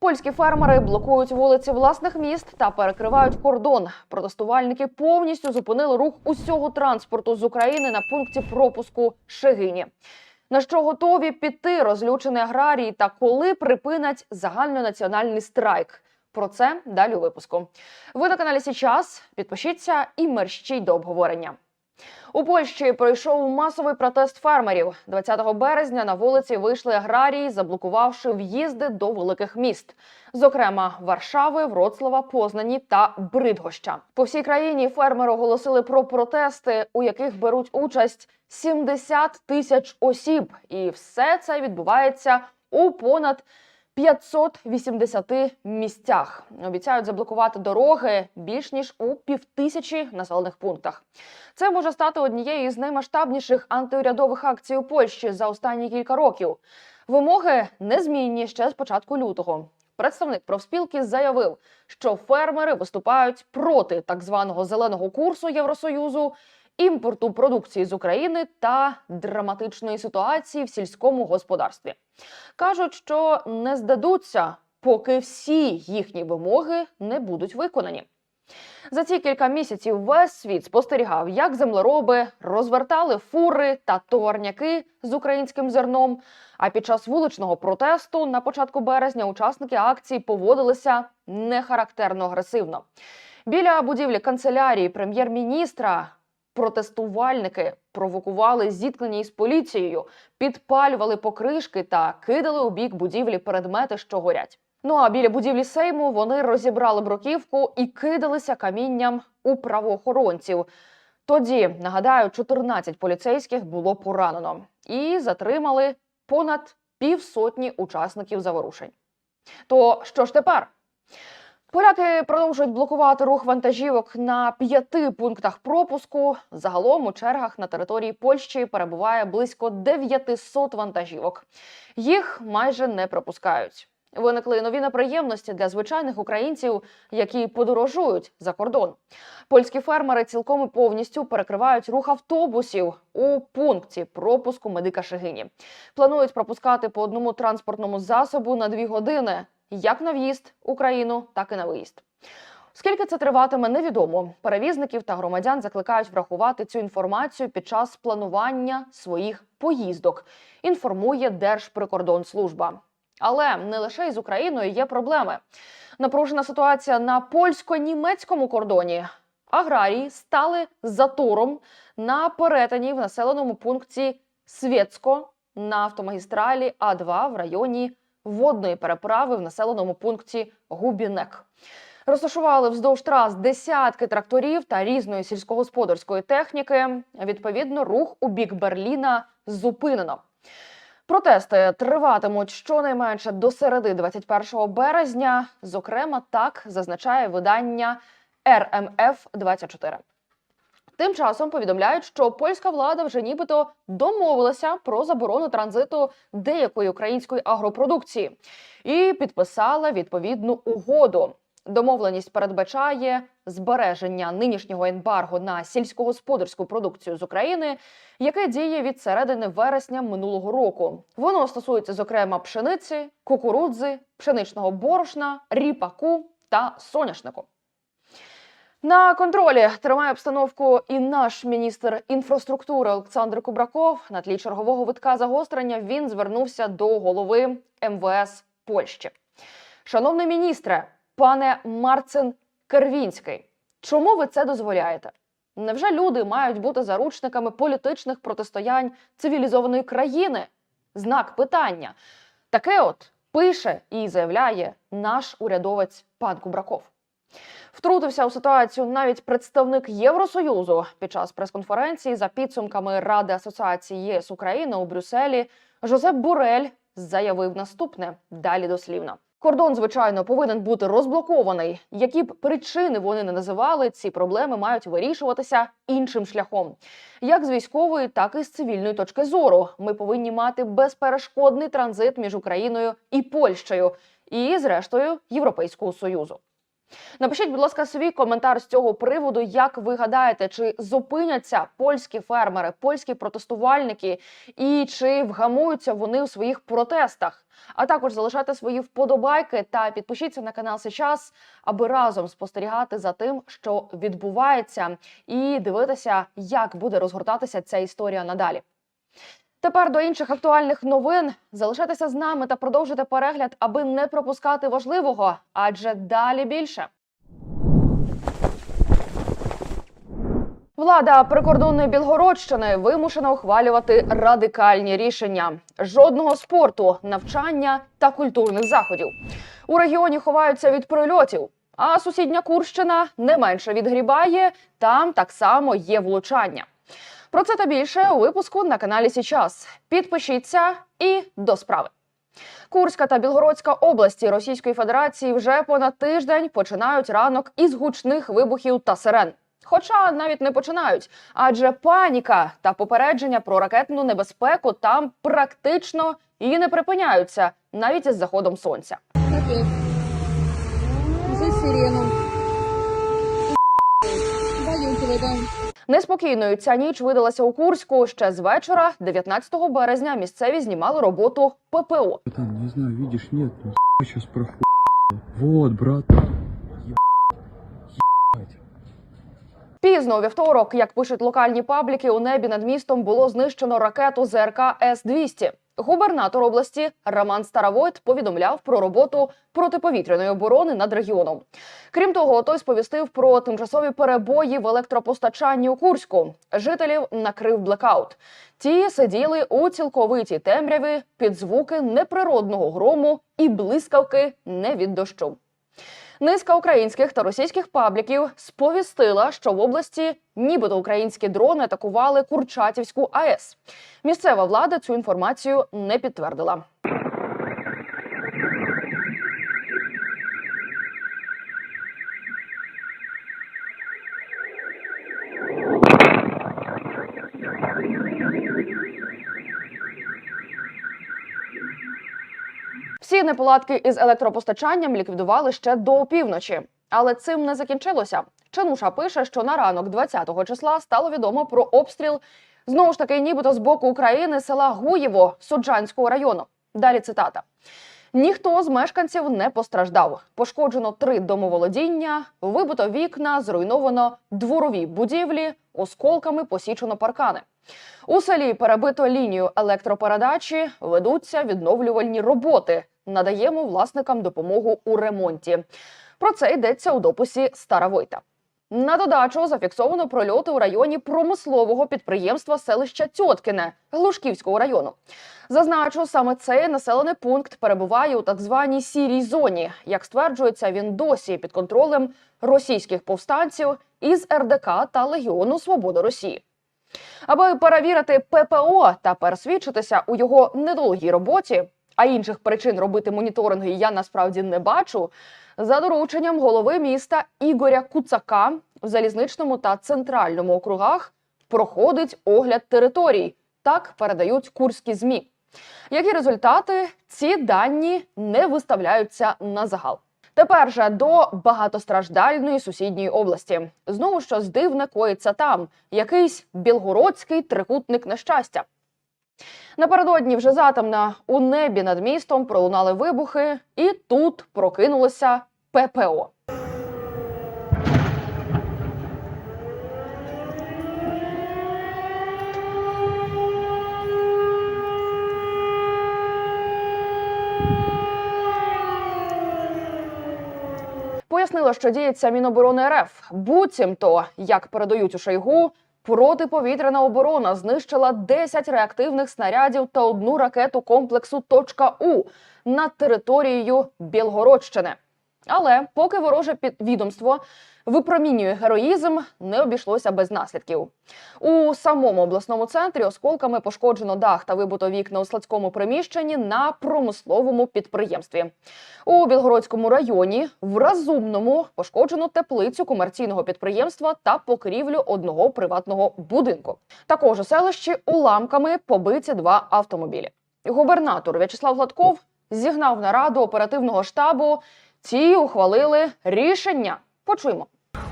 Польські фермери блокують вулиці власних міст та перекривають кордон. Протестувальники повністю зупинили рух усього транспорту з України на пункті пропуску Шегині. На що готові піти розлючені аграрії та коли припинять загальнонаціональний страйк? Про це далі у випуску. Ви на каналі Січас. Підпишіться і мерщіть до обговорення. У Польщі пройшов масовий протест фермерів. 20 березня на вулиці вийшли аграрії, заблокувавши в'їзди до великих міст, зокрема Варшави, Вроцлава, Познані та Бридгоща. По всій країні фермери оголосили про протести, у яких беруть участь 70 тисяч осіб, і все це відбувається у понад 580 місцях. Обіцяють заблокувати дороги більш ніж у півтисячі населених пунктах. Це може стати однією із наймасштабніших антиурядових акцій у Польщі за останні кілька років. Вимоги незмінні ще з початку лютого. Представник профспілки заявив, що фермери виступають проти так званого зеленого курсу Євросоюзу, імпорту продукції з України та драматичної ситуації в сільському господарстві. Кажуть, що не здадуться, поки всі їхні вимоги не будуть виконані. За ці кілька місяців весь світ спостерігав, як землероби розвертали фури та товарняки з українським зерном. А під час вуличного протесту на початку березня учасники акції поводилися нехарактерно агресивно. Біля будівлі канцелярії прем'єр-міністра протестувальники провокували зіткнення із поліцією, підпалювали покришки та кидали у бік будівлі предмети, що горять. Ну а біля будівлі Сейму вони розібрали бруківку і кидалися камінням у правоохоронців. Тоді нагадаю, 14 поліцейських було поранено і затримали понад півсотні учасників заворушень. То що ж тепер? Поляки продовжують блокувати рух вантажівок на п'яти пунктах пропуску. Загалом у чергах на території Польщі перебуває близько 900 вантажівок. Їх майже не пропускають. Виникли нові неприємності для звичайних українців, які подорожують за кордон. Польські фермери цілком і повністю перекривають рух автобусів у пункті пропуску медика Шегині. Планують пропускати по одному транспортному засобу на дві години, як на в'їзд в Україну, так і на виїзд. Скільки це триватиме, невідомо. Перевізників та громадян закликають врахувати цю інформацію під час планування своїх поїздок. Інформує Держприкордонслужба. Але не лише із Україною є проблеми. Напружена ситуація на польсько-німецькому кордоні. Аграрії стали затором на перетині в населеному пункті Свєцько на автомагістралі А2 в районі водної переправи в населеному пункті Губінек. Розташували вздовж трас десятки тракторів та різної сільськогосподарської техніки. Відповідно, рух у бік Берліна зупинено. Протести триватимуть щонайменше до середи 21 березня. Зокрема, так зазначає видання РМФ 24 Тим часом повідомляють, що польська влада вже нібито домовилася про заборону транзиту деякої української агропродукції і підписала відповідну угоду. Домовленість передбачає збереження нинішнього ембарго на сільськогосподарську продукцію з України, яке діє від середини вересня минулого року. Воно стосується зокрема пшениці, кукурудзи, пшеничного борошна, ріпаку та соняшнику. На контролі тримає обстановку і наш міністр інфраструктури Олександр Кубраков. На тлі чергового витка загострення він звернувся до голови МВС Польщі. Шановний міністре, пане Марцин Кервінський, чому ви це дозволяєте? Невже люди мають бути заручниками політичних протистоянь цивілізованої країни? Знак питання. Таке от пише і заявляє наш урядовець пан Кубраков. Втрутився у ситуацію навіть представник Євросоюзу під час прес-конференції за підсумками Ради асоціації ЄС Україна у Брюсселі. Жозеп Бурель заявив наступне далі дослівно. Кордон, звичайно, повинен бути розблокований. Які б причини вони не називали, ці проблеми мають вирішуватися іншим шляхом, як з військової, так і з цивільної точки зору. Ми повинні мати безперешкодний транзит між Україною і Польщею, і, зрештою, Європейського союзу. Напишіть, будь ласка, свій коментар з цього приводу. Як ви гадаєте, чи зупиняться польські фермери, польські протестувальники, і чи вгамуються вони у своїх протестах? А також залишайте свої вподобайки та підпишіться на канал Сейчас, аби разом спостерігати за тим, що відбувається, і дивитися, як буде розгортатися ця історія надалі. Тепер до інших актуальних новин. Залишайтеся з нами та продовжуйте перегляд, аби не пропускати важливого, адже далі більше. Влада прикордонної Білгородщини вимушена ухвалювати радикальні рішення: жодного спорту, навчання та культурних заходів. У регіоні ховаються від прильотів. А сусідня Курщина не менше відгрібає. Там так само є влучання. Про це та більше у випуску на каналі Січас. Підпишіться і до справи. Курська та Білгородська області Російської Федерації вже понад тиждень починають ранок із гучних вибухів та сирен. Хоча навіть не починають, адже паніка та попередження про ракетну небезпеку там практично і не припиняються навіть із заходом сонця. За сирену. Баюкали, да. Неспокійною ця ніч видалася у Курську. Ще з вечора, 19 березня, місцеві знімали роботу ППО. Там не знаю, бачиш, ні, ну сейчас проходить. Вот, брат. Пізно у вівторок, як пишуть локальні пабліки, у небі над містом було знищено ракету ЗРК С-200. Губернатор області Роман Старовойт повідомляв про роботу протиповітряної оборони над регіоном. Крім того, той сповістив про тимчасові перебої в електропостачанні у Курську. Жителів накрив блекаут. Ті сиділи у цілковитій темряві під звуки неприродного грому і блискавки не від дощу. Низка українських та російських пабліків сповістила, що в області нібито українські дрони атакували Курчатівську АЕС. Місцева влада цю інформацію не підтвердила. Всі неполадки із електропостачанням ліквідували ще до опівночі. Але цим не закінчилося. Чануша пише, що на ранок 20-го числа стало відомо про обстріл знову ж таки, нібито з боку України села Гуєво Суджанського району. Далі цитата. Ніхто з мешканців не постраждав. Пошкоджено три домоволодіння, вибито вікна, зруйновано дворові будівлі, осколками посічено паркани. У селі перебито лінію електропередачі, ведуться відновлювальні роботи. Надаємо власникам допомогу у ремонті. Про це йдеться у дописі Старовойта. На додачу зафіксовано прольоти у районі промислового підприємства селища Тьоткіне Глушківського району. Зазначу, саме цей населений пункт перебуває у так званій сірій зоні. Як стверджується, він досі під контролем російських повстанців із РДК та Легіону Свободи Росії. Аби перевірити ППО та пересвідчитися у його недолугій роботі, а інших причин робити моніторинги я насправді не бачу. За дорученням голови міста Ігоря Куцака в залізничному та центральному округах проходить огляд територій. Так передають курські змі. Які результати ці дані не виставляються на загал. Тепер же до багатостраждальної сусідньої області. Знову щось дивне коїться там. Якийсь білгородський трикутник нещастя. Напередодні вже затемна у небі над містом пролунали вибухи, і тут прокинулося ППО. Пояснило, що діється Міноборони РФ. Буцімто, як передають у Шойгу, протиповітряна оборона знищила 10 реактивних снарядів та одну ракету комплексу «Точка У над територією Білгородщини. Але поки вороже підвідомство випромінює героїзм, не обійшлося без наслідків. У самому обласному центрі осколками пошкоджено дах та вибито вікна у складському приміщенні на промисловому підприємстві. У Білгородському районі в Разумному пошкоджено теплицю комерційного підприємства та покрівлю одного приватного будинку. Також у селищі уламками побиті два автомобілі. Губернатор В'ячеслав Гладков зігнав нараду оперативного штабу. ті ухвалили рішення. Почуємо.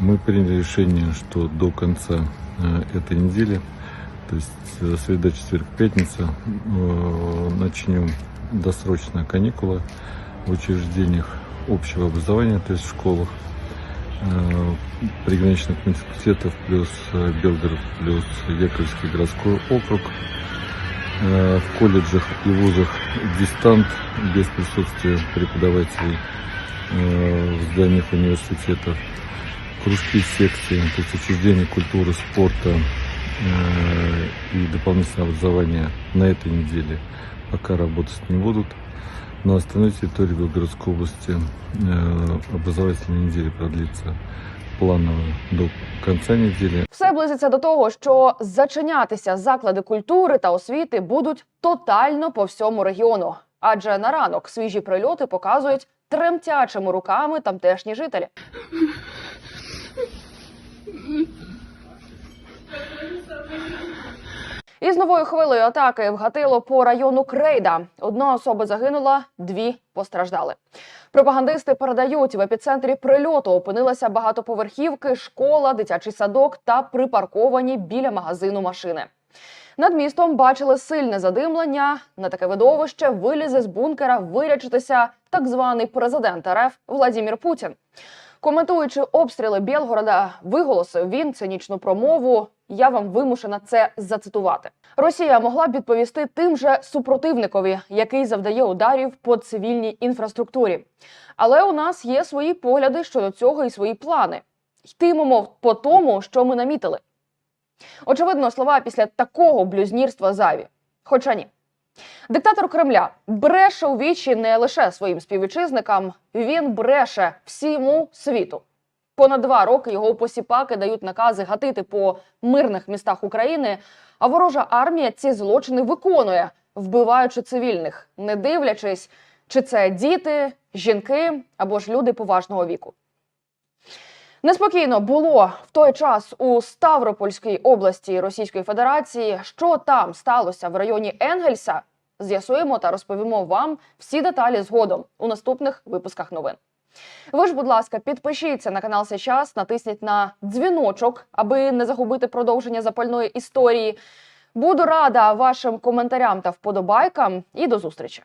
Мы приняли решение, что до конца э, этой недели, то есть э, среда, четверг, пятница, э, начнем досрочная каникула в учреждениях общего образования, то есть в школах, э, приграничных муниципалитетов, плюс э, Белгород, плюс Яковлевский городской округ, э, в колледжах и вузах дистант без присутствия преподавателей э, в зданиях университетов кружки, секции, то есть учреждения культуры, спорта э, и дополнительного образования на этой неделе пока работать не будут. На остальной территории Белгородской области э, образовательная неделя продлится планово до конца недели. Все близиться до того, що зачинятися заклади культури та освіти будуть тотально по всьому регіону. Адже на ранок свіжі прильоти показують тремтячими руками тамтешні жителі. Із новою хвилею атаки вгатило по району Крейда. Одна особа загинула, дві постраждали. Пропагандисти передають, в епіцентрі прильоту опинилися багатоповерхівки, школа, дитячий садок та припарковані біля магазину машини. Над містом бачили сильне задимлення. На таке видовище вилізе з бункера вирячитися так званий президент РФ Владімір Путін. Коментуючи обстріли Білгорода, виголосив він цинічну промову. Я вам вимушена це зацитувати. Росія могла б відповісти тим же супротивникові, який завдає ударів по цивільній інфраструктурі. Але у нас є свої погляди щодо цього і свої плани. Йтимемо по тому, що ми намітили. Очевидно, слова після такого блюзнірства зайві. Хоча ні. Диктатор Кремля бреше у вічі не лише своїм співвітчизникам, він бреше всьому світу. Понад два роки його посіпаки дають накази гатити по мирних містах України, а ворожа армія ці злочини виконує, вбиваючи цивільних, не дивлячись, чи це діти, жінки або ж люди поважного віку. Неспокійно було в той час у Ставропольській області Російської Федерації. Що там сталося в районі Енгельса? З'ясуємо та розповімо вам всі деталі згодом у наступних випусках новин. Ви ж, будь ласка, підпишіться на канал Сейчас, натисніть на дзвіночок, аби не загубити продовження запальної історії. Буду рада вашим коментарям та вподобайкам. І до зустрічі.